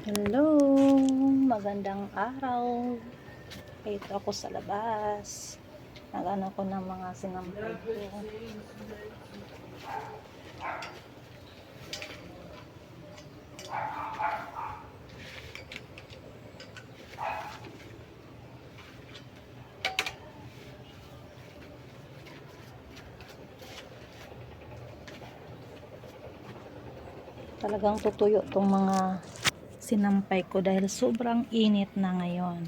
Hello, magandang araw. Ito ako sa labas. Nagano ko ng mga sinampay ko. Talagang tutuyo tong mga sinampay ko dahil sobrang init na ngayon.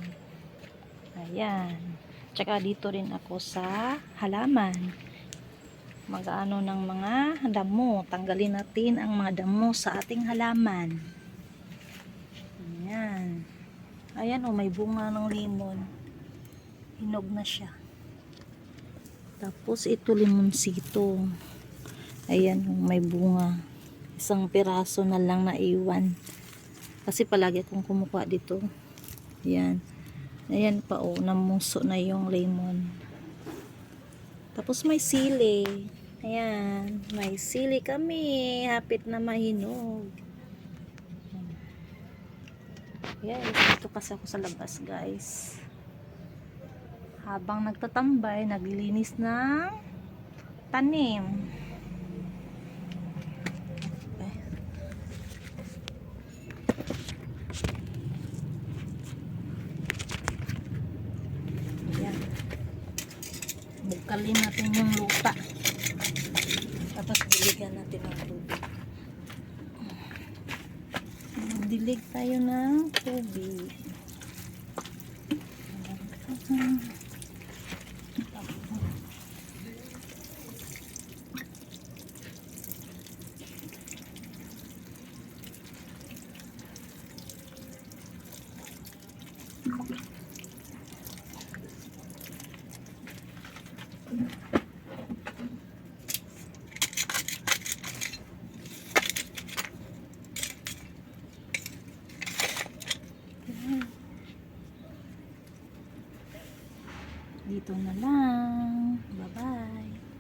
Ayan. Tsaka dito rin ako sa halaman. Mag-ano ng mga damo. Tanggalin natin ang mga damo sa ating halaman. Ayan. Ayan o, may bunga ng limon. Hinog na siya. Tapos ito limonsito. Ayan, oh, may bunga. Isang piraso na lang na iwan. Kasi palagi akong kumukuha dito. Ayan. Ayan pa oh, namuso na yung lemon. Tapos may sili. Ayan, may sili kami. Hapit na mahinog. Yes, dito kasi ako sa labas guys. Habang nagtatambay, naglilinis ng tanim. Bugkalin natin yung lupa. Tapos diligan natin ng tubig. Dilig tayo ng tubig. Dito na lang. Bye-bye.